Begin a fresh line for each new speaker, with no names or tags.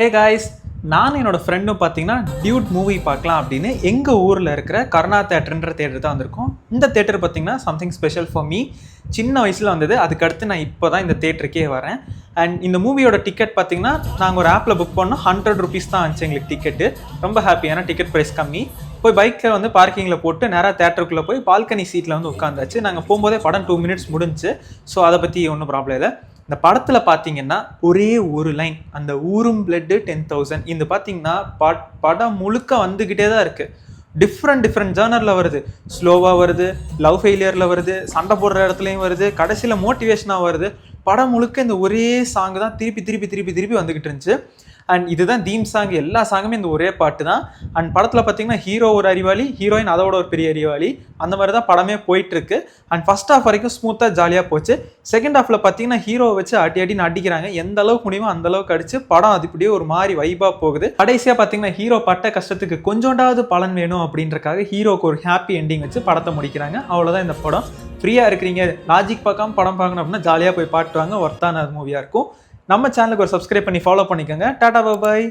Hey guys நான் என்னோட ஃப்ரெண்டும் பார்த்தீங்கன்னா டியூட் மூவி பார்க்கலாம் அப்படின்னு எங்கள் ஊரில் இருக்கிற கருணா தேட்டர்ன்ற தேட்டர் தான் வந்திருக்கோம். இந்த தேட்டர் பார்த்தீங்கன்னா சம்திங் ஸ்பெஷல் ஃபார் மீ சின்ன வயசில் வந்தது. அதுக்கடுத்து நான் இப்போ தான் இந்த தேட்டருக்கே வரேன். அண்ட் இந்த மூவியோட டிக்கெட் பார்த்தீங்கன்னா நாங்கள் ஒரு ஆப்பில் புக் பண்ணோம். ஹண்ட்ரட் ருபீஸ் தான் ஆச்சு எங்களுக்கு டிக்கெட்டு ரொம்ப ஹாப்பியான டிக்கெட் ப்ரைஸ் கம்மி. போய் பைக்கில் வந்து பார்க்கிங்கில் போட்டு நேராக தேட்டருக்குள்ளே போய் பால்கனி சீட்டில் வந்து உட்காந்தாச்சு நாங்கள் போகும்போதே படம் டூ மினிட்ஸ் முடிஞ்சுச்சு. ஸோ அதை பற்றி ஒன்றும் ப்ராப்ளம் இல்லை. இந்த படத்தில் பார்த்தீங்கன்னா ஒரே ஒரு லைன் அந்த ஊரும் பிளட்டு டென் தௌசண்ட் இந்த பார்த்தீங்கன்னா பட் படம் முழுக்க வந்துக்கிட்டே தான் இருக்குது டிஃப்ரெண்ட் டிஃப்ரெண்ட் ஜேர்னரில் வருது. ஸ்லோவாக வருது லவ் ஃபெயிலியரில் வருது சண்டை போடுற இடத்துலையும் வருது கடைசியில் மோட்டிவேஷனாக வருது. படம் முழுக்க இந்த ஒரே சாங் தான் திருப்பி திருப்பி திருப்பி திருப்பி வந்துக்கிட்டு இருந்துச்சு. அண்ட் இதுதான் தீம் சாங் எல்லா சாங்குமே இந்த ஒரே பாட்டு தான். அண்ட் படத்தில் பார்த்தீங்கன்னா ஹீரோ ஒரு அறிவாளி ஹீரோயின் அதோட ஒரு பெரிய அறிவாளி. அந்த மாதிரி தான் படமே போயிட்டு இருக்கு அண்ட் ஃபர்ஸ்ட் ஹாஃப் வரைக்கும் ஸ்மூத்தாக ஜாலியாக போச்சு. செகண்ட் ஹாஃப்ல பார்த்தீங்கன்னா ஹீரோவை வச்சு அடி அடின்னு அடிக்கிறாங்க எந்த அளவுக்கு முடியுமோ அந்த அளவுக்கு அடிச்சு படம் அது இப்படியே ஒரு மாதிரி வைபாக போகுது. கடைசியாக பார்த்தீங்கன்னா ஹீரோ பட்ட கஷ்டத்துக்கு கொஞ்சோண்டாவது பலன் வேணும் அப்படின்றக்காக ஹீரோக்கு ஒரு ஹாப்பி எண்டிங் வச்சு படத்தை முடிக்கிறாங்க. அவ்வளோதான் இந்த படம். ஃப்ரீயாக இருக்கிறீங்க. லாஜிக் பார்க்காம படம் பார்க்கணும் அப்படின்னா ஜாலியாக போய் பாட்டுவாங்க ஒர்த்தான மூவியாக இருக்கும். நம்ம சேனலுக்கு ஒரு சப்ஸ்கிரைப் பண்ணி ஃபாலோ பண்ணிக்கோங்க. டாடா பாய்